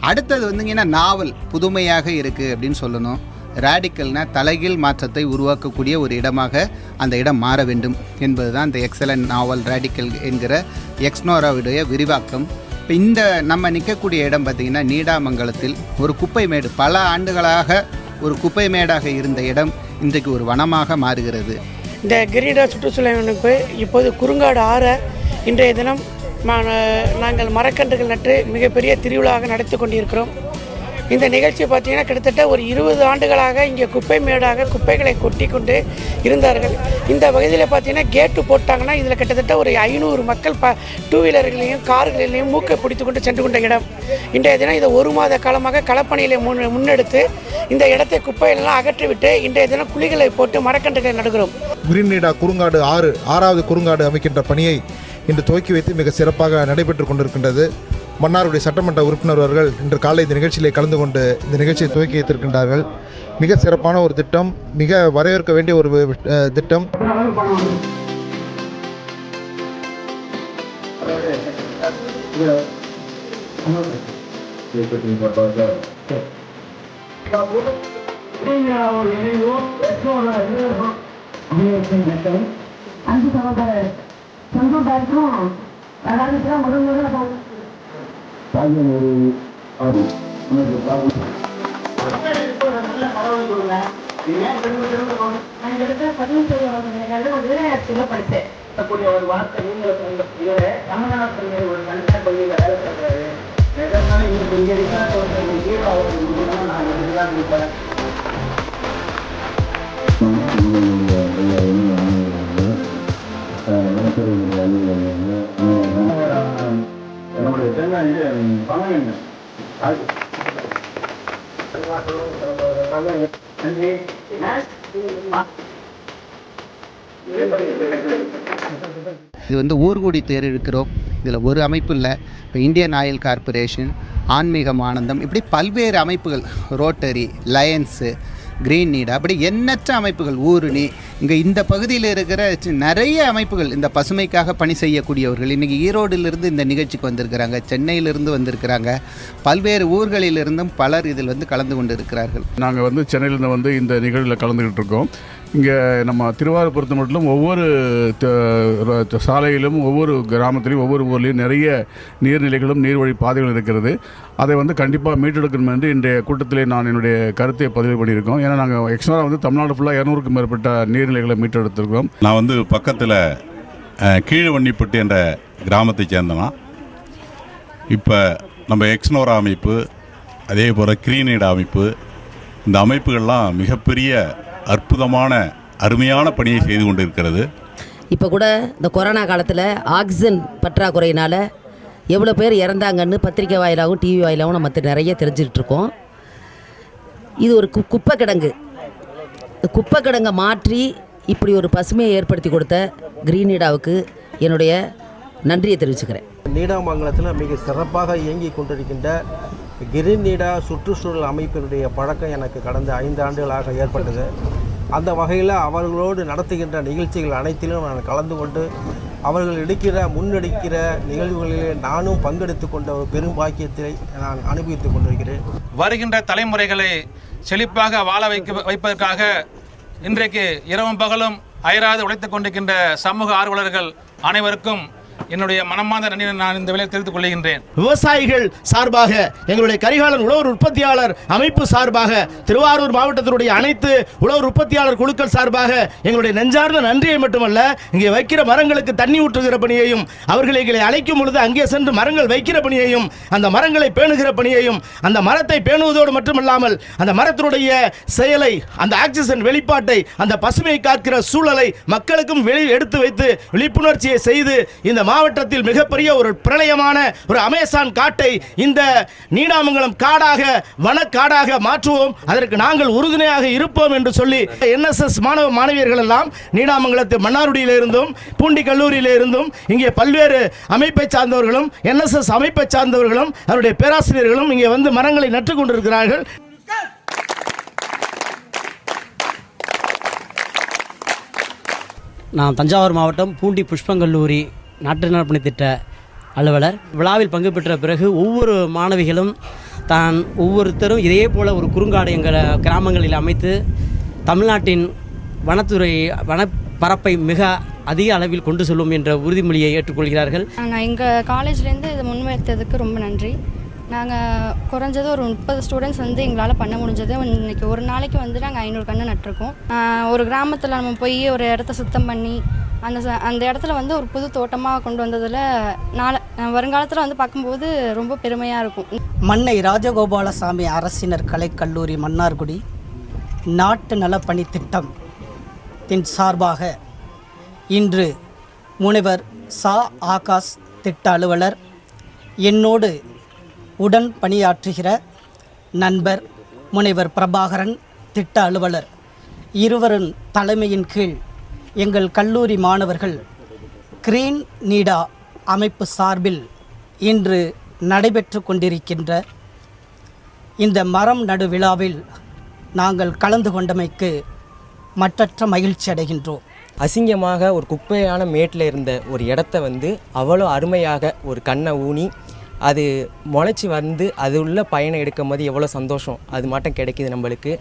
அடுத்தது வந்துங்கன்னா நாவல் புதுமையாக இருக்குது அப்படின்னு சொல்லணும். ரேடிக்கல்னால் தலைகீழ் மாற்றத்தை உருவாக்கக்கூடிய ஒரு இடமாக அந்த இடம் மாற வேண்டும் என்பது தான் இந்த எக்ஸலன்ட் நாவல் ரேடிக்கல் என்கிற எக்ஸ்னோராவுடைய விரிவாக்கம். இப்போ இந்த நம்ம நிற்கக்கூடிய இடம் பார்த்திங்கன்னா நீடாமங்கலத்தில் ஒரு குப்பை மேடு பல ஆண்டுகளாக ஒரு குப்பை மேடாக இருந்த இடம் இன்றைக்கு ஒரு வனமாக மாறுகிறது. இந்த கிரீடா சுற்றுச்சூழல் அமைப்பு இப்போது குறுங்காடு ஆற இன்றைய தினம் நாங்கள் மரக்கன்றுகள் நட்டு மிகப்பெரிய திருவிழாவாக நடத்தி கொண்டிருக்கிறோம். இந்த நிகழ்ச்சி பார்த்தீங்கன்னா கிட்டத்தட்ட ஒரு இருபது ஆண்டுகளாக இங்கே குப்பை மேடாக குப்பைகளை கொட்டி கொண்டு இருந்தார்கள். இந்த பகுதியில் பார்த்தீங்கன்னா கேட்டு போட்டாங்கன்னா இதில் கிட்டத்தட்ட ஒரு ஐநூறு மக்கள் ப டூ வீலர்களையும் கார்களிலையும் மூக்கை பிடித்து கொண்டு சென்று கொண்ட இடம். இன்றைய தினம் இதை ஒரு மாத காலமாக களப்பணியில் முன் முன்னெடுத்து இந்த இடத்தை குப்பையெல்லாம் அகற்றிவிட்டு இன்றைய தினம் குழிகளை போட்டு மரக்கன்றுகளை நடுகிறோம். கிரீன் குறுங்காடு ஆறு ஆறாவது குறுங்காடு அமைக்கின்ற பணியை இன்று துவக்கி வைத்து மிக சிறப்பாக நடைபெற்று கொண்டிருக்கின்றது. மன்னாருடைய சட்டமன்ற உறுப்பினர் அவர்கள் இன்று காலை இந்த நிகழ்ச்சியிலே கலந்து கொண்டு இந்த நிகழ்ச்சியை துவக்கி வைத்திருக்கின்றார்கள். மிக சிறப்பான ஒரு திட்டம் மிக வரவேற்க வேண்டிய ஒரு திட்டம். செஞ்சு டாக்டரும் கலாநிதியாக முதல் முதல்ல தாங்க ஒரு ஆறு. உனக்கு பார்க்கணும். ஒரு வார்த்தை நீங்களும் தமிழ்நாட்டில் ஒரு நல்ல பள்ளியில் வேலை செய்யறாரு எதனால இன்னைக்கு இங்கே இருக்கிற நான் இருப்பேன் இது வந்து ஊர்கூடி தேர் இருக்கிறோம் இதில் ஒரு அமைப்பு இல்லை இப்போ இந்தியன் ஆயில் கார்ப்பரேஷன் ஆன்மீகம் ஆனந்தம் இப்படி பல்வேறு அமைப்புகள் ரோட்டரி லயன்ஸு கிரீன் நீடு அப்படி எண்ணற்ற அமைப்புகள் ஊருணி இங்கே இந்த பகுதியில் இருக்கிற நிறைய அமைப்புகள் இந்த பசுமைக்காக பணி செய்யக்கூடியவர்கள். இன்றைக்கி ஈரோடிலிருந்து இந்த நிகழ்ச்சிக்கு வந்திருக்கிறாங்க. சென்னையிலிருந்து வந்திருக்கிறாங்க. பல்வேறு ஊர்களிலிருந்தும் பலர் இதில் வந்து கலந்து கொண்டு இருக்கிறார்கள் நாங்கள் வந்து சென்னையிலேருந்து வந்து இந்த நிகழ்வில் கலந்துக்கிட்டு இருக்கோம். இங்கே நம்ம திருவாரூர் மட்டும் ஒவ்வொரு சாலையிலும் ஒவ்வொரு கிராமத்திலையும் ஒவ்வொரு ஊர்லேயும் நிறைய நீர்நிலைகளும் நீர்வழி பாதைகள் இருக்கிறது. அதை வந்து கண்டிப்பாக மீட்டெடுக்கணும் என்று இன்றைய கூட்டத்திலே நான் என்னுடைய கருத்தை பதிவு பண்ணியிருக்கோம். ஏன்னா நாங்கள் எக்ஸ்ட்ரா வந்து தமிழ்நாடு ஃபுல்லாக இரநூறுக்கும் மேற்பட்ட நீர்நிலைகளை மீட்டெடுத்திருக்கோம். நான் வந்து பக்கத்தில் கீழவன்னிப்பட்டு என்ற கிராமத்தை சேர்ந்தனா இப்போ நம்ம எக்ஸ்னோரா அமைப்பு அதே போல் கிரீனீட் அமைப்பு இந்த அமைப்புகள்லாம் மிகப்பெரிய அற்புதமான அருமையான பணியை செய்து கொண்டிருக்கிறது. இப்போ கூட இந்த கொரோனா காலத்தில் ஆக்சிஜன் பற்றாக்குறையினால் எவ்வளோ பேர் இறந்தாங்கன்னு பத்திரிக்கை வாயிலாகவும் டிவி வாயிலாகவும் நம்ம நிறைய தெரிஞ்சுக்கிட்டு இருக்கோம் இது ஒரு கு குப்பை கிடங்கு இந்த குப்பை கிடங்கை மாற்றி இப்படி ஒரு பசுமையை ஏற்படுத்தி கொடுத்த கிரீனிடாவுக்கு என்னுடைய நன்றியை தெரிவிச்சுக்கிறேன். நீடாமங்கலத்தில் மிக சிறப்பாக இயங்கி கொண்டிருக்கின்ற கிரிநீடா சுற்றுச்சூழல் அமைப்பினுடைய பழக்கம் எனக்கு கடந்த ஐந்து ஆண்டுகளாக ஏற்பட்டது. அந்த வகையில் அவர்களோடு நடத்துகின்ற நிகழ்ச்சிகள் அனைத்திலும் நான் கலந்து கொண்டு அவர்கள் எடுக்கிற முன்னெடுக்கிற நிகழ்வுகளிலே நானும் பங்கெடுத்து கொண்ட ஒரு பெரும் பாக்கியத்தை நான் அனுபவித்துக் கொண்டிருக்கிறேன். வருகின்ற தலைமுறைகளை செழிப்பாக வாழ வைக்க வைப்பதற்காக இன்றைக்கு இரவும் பகலும் அயராது உழைத்துக் கொண்டிருக்கின்ற சமூக ஆர்வலர்கள் அனைவருக்கும் என்னுடைய மனமார்ந்த நன்றி நான் இந்த விலையை தெரிவித்துக் கொள்கின்றேன். விவசாயிகள் சார்பாக எங்களுடைய கரிகாலன் உழவர் உற்பத்தியாளர் அமைப்பு சார்பாக திருவாரூர் மாவட்டத்தினுடைய அனைத்து உழவர் உற்பத்தியாளர் குழுக்கள் சார்பாக எங்களுடைய நெஞ்சார்ந்த நன்றியை மட்டுமல்ல இங்கே வைக்கிற மரங்களுக்கு தண்ணி ஊற்றுகிற பணியையும் அவர்களை எங்களை அழைக்கும் பொழுது அங்கே சென்று மரங்கள் வைக்கிற பணியையும் அந்த மரங்களை பேணுகிற பணியையும் அந்த மரத்தை பேணுவதோடு மட்டுமல்லாமல் அந்த மரத்தினுடைய செயலை அந்த ஆக்சிஜன் வெளிப்பாட்டை அந்த பசுமையை காக்கிற சூழலை மக்களுக்கும் வெளி எடுத்து வைத்து விழிப்புணர்ச்சியை செய்து இந்த மாவட்டத்தில் மிகப்பெரிய ஒரு பிரளயமான ஒரு அமேசான் காட்டை இந்த நீடாமங்கலம் காடாக வனக்காடாக மாற்றுவோம். அதற்கு நாங்கள் உறுதுணையாக இருப்போம் என்று சொல்லி என்எஸ்எஸ் மாணவ மாணவியர்கள் எல்லாம் நீடாமங்கலத்து மன்னார்குடியிலிருந்தும் பூண்டி கல்லூரியிலிருந்தும் இங்கே பல்வேறு அமைப்பை சார்ந்தவர்களும் என்எஸ்எஸ் அமைப்பை சார்ந்தவர்களும் அவருடைய பேராசிரியர்களும் இங்கே வந்து மரங்களை நட்டுக் கொண்டிருக்கிறார்கள். நான் தஞ்சாவூர் மாவட்டம் பூண்டி புஷ்பங்கல்லூரி நாட்டு நலப்பணி திட்ட அலுவலர். விழாவில் பங்கு பெற்ற பிறகு ஒவ்வொரு மாணவிகளும் தான் ஒவ்வொருத்தரும் இதே போல் ஒரு குறுங்காடு எங்கள் கிராமங்களில் அமைத்து தமிழ்நாட்டின் வனத்துறை வனப்பரப்பை மிக அதிக அளவில் கொண்டு செல்லும் என்ற உறுதிமொழியை ஏற்றுக்கொள்கிறார்கள். நான் எங்கள் காலேஜ்லேருந்து இதை முன்வைத்ததுக்கு ரொம்ப நன்றி. நாங்கள் குறைஞ்சது ஒரு முப்பது ஸ்டூடெண்ட்ஸ் வந்து எங்களால் பண்ண முடிஞ்சது. இன்னைக்கு ஒரு நாளைக்கு வந்து நாங்கள் ஐநூறு கன்று நட்டிருக்கோம். ஒரு கிராமத்தில் நம்ம போய் ஒரு இடத்த சுத்தம் பண்ணி அந்த ச- அந்த இடத்துல வந்து ஒரு புது தோட்டமாக கொண்டு வந்ததில் நாளை வருங்காலத்தில் வந்து பார்க்கும்போது ரொம்ப பெருமையாக இருக்கும். மன்னை ராஜகோபாலசாமி அரசினர் கலைக்கல்லூரி மன்னார்குடி நாட்டு நலப்பணி திட்டம் தின் சார்பாக இன்று முனைவர் சா. ஆகாஷ் திட்ட அலுவலர் என்னோடு உடன் பணியாற்றுகிற நண்பர் முனைவர் பிரபாகரன் திட்ட அலுவலர் இருவரின் தலைமையின் கீழ் எங்கள் கல்லூரி மாணவர்கள் கிரீன் நீடா அமைப்பு சார்பில் இன்று நடைபெற்று கொண்டிருக்கின்ற இந்த மரம் நடு விழாவில் நாங்கள் கலந்து கொண்டமைக்கு மற்றற்ற மகிழ்ச்சி அடைகின்றோம். அசிங்கமாக ஒரு குப்பையான மேட்டில் இருந்த ஒரு இடத்த வந்து அவ்வளோ அருமையாக ஒரு கண்ணை ஊனி அது முளைச்சி வந்து அது உள்ள பயணம் எடுக்கும் போது எவ்வளோ சந்தோஷம்? அது மட்டும் கிடைக்கிது நம்மளுக்கு.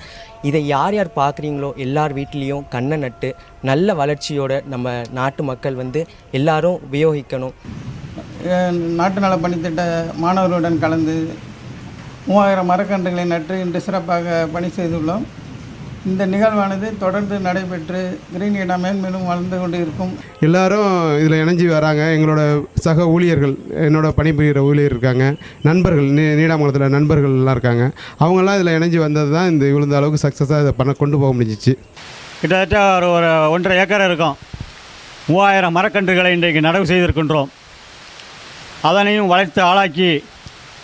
இதை யார் யார் பார்க்குறீங்களோ எல்லார் வீட்லேயும் கண்ணை நட்டு நல்ல வளர்ச்சியோட நம்ம நாட்டு மக்கள் வந்து எல்லாரும் உபயோகிக்கணும். நாட்டு நல பணித்திட்ட மாணவர்களுடன் கலந்து மூவாயிரம் மரக்கன்றுகளை நட்டு இன்று சிறப்பாக பணி செய்துள்ளோம். இந்த நிகழ்வானது தொடர்ந்து நடைபெற்று கிரீன் இடம் மேன்மேலும் வளர்ந்து கொண்டு இருக்கும் எல்லாரும் இதில் இணைஞ்சு வராங்க. எங்களோட சக ஊழியர்கள் என்னோட பணிபுரிகிற ஊழியர் இருக்காங்க. நண்பர்கள் நீ நீடாமங்கலத்தில் நண்பர்கள் எல்லாம் இருக்காங்க. அவங்கெல்லாம் இதில் இணைஞ்சு வந்தது தான் இந்த இவ்வளோ அளவுக்கு சக்ஸஸாக இதை பண்ண கொண்டு போக முடிஞ்சிச்சு. கிட்டத்தட்ட ஒரு ஒரு ஒன்றரை ஏக்கர் இருக்கும். மூவாயிரம் மரக்கன்றுகளை இன்றைக்கு நடவு செய்திருக்கின்றோம். அதனையும் வளர்த்து ஆளாக்கி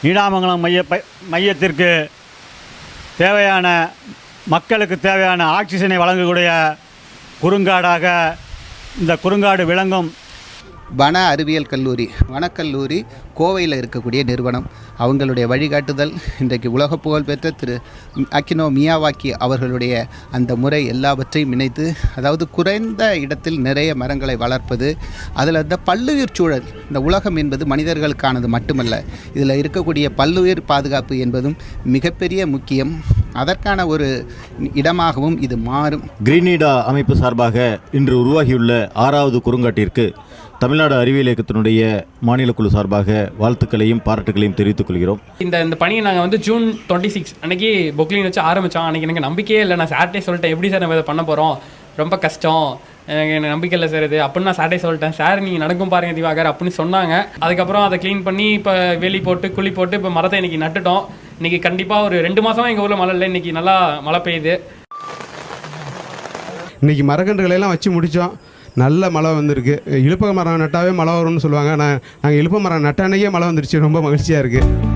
நீடாமங்கலம் மைய ப- மையத்திற்கு தேவையான மக்களுக்கு தேவையான ஆக்சிஜனை வழங்கக்கூடிய குறுங்காடாக இந்த குறுங்காடு விளங்கும் வன அறிவியல் கல்லூரி வனக்கல்லூரி கோவையில் இருக்கக்கூடிய நிறுவனம். அவங்களுடைய வழிகாட்டுதல் இன்றைக்கு உலக புகழ்பெற்ற திரு அக்கினோ மியாவாக்கி அவர்களுடைய அந்த முறை எல்லாவற்றையும் இணைத்து அதாவது குறைந்த இடத்தில் நிறைய மரங்களை வளர்ப்பது அதில் இந்த பல்லுயிர் சூழல் இந்த உலகம் என்பது மனிதர்களுக்கானது மட்டுமல்ல இதில் இருக்கக்கூடிய பல்லுயிர் பாதுகாப்பு என்பதும் மிகப்பெரிய முக்கியம். அதற்கான ஒரு இடமாகவும் இது மாறும். கிரீனிடா அமைப்பு சார்பாக இன்று உருவாகியுள்ள ஆறாவது குறுங்காட்டிற்கு தமிழ்நாடு அறிவியல் இயக்கத்தினுடைய மாநில குழு சார்பாக வாழ்த்துக்களையும் பாராட்டுகளையும் தெரிவித்துக் கொள்கிறோம். இந்த இந்த பணியை நாங்கள் வந்து ஜூன் டுவெண்ட்டி சிக்ஸ் அன்னைக்கு பொக்லின் வச்சு ஆரம்பித்தோம் அன்றைக்கி எனக்கு நம்பிக்கையே இல்லை. நான் சாட்டர்டே சொல்லிட்டேன். எப்படி சார் நம்ம இதை பண்ண போகிறோம் ரொம்ப கஷ்டம். எனக்கு எனக்கு நம்பிக்கை இல்லை சார் இது. அப்படின்னு நான் சாட்டர்டே சொல்லிட்டேன். சார் நீங்கள் நடக்கும் பாருங்க திவாகர் அப்படின்னு சொன்னாங்க. அதுக்கப்புறம் அதை க்ளீன் பண்ணி இப்போ வேலி போட்டு குழி போட்டு இப்போ மரத்தை இன்னைக்கு நட்டுட்டோம். இன்னைக்கு கண்டிப்பாக ஒரு ரெண்டு மாதமாக எங்கள் ஊரில் மழை இல்லை. இன்னைக்கு நல்லா மழை பெய்யுது. இன்றைக்கி மரக்கன்றுகளை எல்லாம் வச்சு முடித்தோம் நல்ல மழை வந்திருக்கு. இழுப்ப மரம் நட்டாவே மழை வரும்னு சொல்லுவாங்க. ஆனால் நாங்கள் இழுப்ப மரம் நட்ட அன்னைக்கே மழை வந்துருச்சு. ரொம்ப மகிழ்ச்சியாக இருக்குது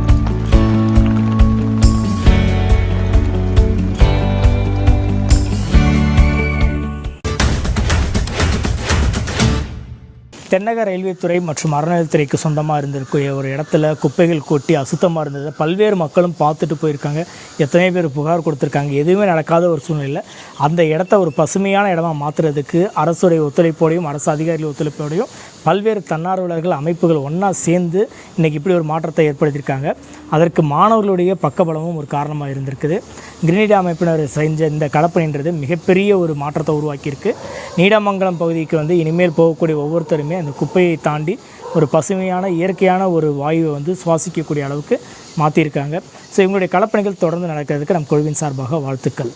தென்னக ரயில்வே துறை மற்றும் அறநிலையத்துறைக்கு சொந்தமாக இருந்திருக்கூடிய ஒரு இடத்துல குப்பைகள் கொட்டி அசுத்தமாக இருந்தது. பல்வேறு மக்களும் பார்த்துட்டு போயிருக்காங்க. எத்தனை பேர் புகார் கொடுத்துருக்காங்க. எதுவுமே நடக்காத ஒரு சூழ்நிலை அந்த இடத்த ஒரு பசுமையான இடமா மாற்றுறதுக்கு அரசுடைய ஒத்துழைப்போடையும் அரசு அதிகாரிகள் ஒத்துழைப்போடையும் பல்வேறு தன்னார்வலர்கள் அமைப்புகள் ஒன்றா சேர்ந்து இன்றைக்கி இப்படி ஒரு மாற்றத்தை ஏற்படுத்தியிருக்காங்க. அதற்கு மாணவர்களுடைய பக்கபலமும் ஒரு காரணமாக இருந்திருக்குது. கிரினிடா அமைப்பினர் செஞ்ச இந்த கலப்பணின்றது மிகப்பெரிய ஒரு மாற்றத்தை உருவாக்கியிருக்கு. நீடாமங்கலம் பகுதிக்கு வந்து இனிமேல் போகக்கூடிய ஒவ்வொருத்தருமே அந்த குப்பையை தாண்டி ஒரு பசுமையான இயற்கையான ஒரு வாயுவை வந்து சுவாசிக்கக்கூடிய அளவுக்கு மாற்றியிருக்காங்க ஸோ இவங்களுடைய கலப்பணிகள் தொடர்ந்து நடக்கிறதுக்கு நம் குழுவின் சார்பாக வாழ்த்துக்கள்.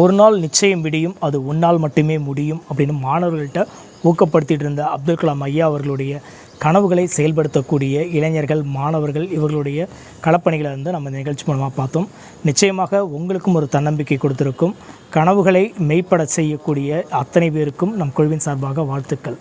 ஒரு நாள் நிச்சயம் விடியும் அது உன்னால் மட்டுமே முடியும் அப்படின்னு மாணவர்கள்ட்ட ஊக்கப்படுத்திட்டு இருந்த அப்துல் கலாம் ஐயா அவர்களுடைய கனவுகளை செயல்படுத்தக்கூடிய இளைஞர்கள் மாணவர்கள் இவர்களுடைய களப்பணிகளை வந்து நம்ம இந்த நிகழ்ச்சி மூலமாக பார்த்தோம். நிச்சயமாக உங்களுக்கும் ஒரு தன்னம்பிக்கை கொடுத்துருக்கும். கனவுகளை மெய்ப்பட செய்யக்கூடிய அத்தனை பேருக்கும் நம் குழுவின் சார்பாக வாழ்த்துக்கள்.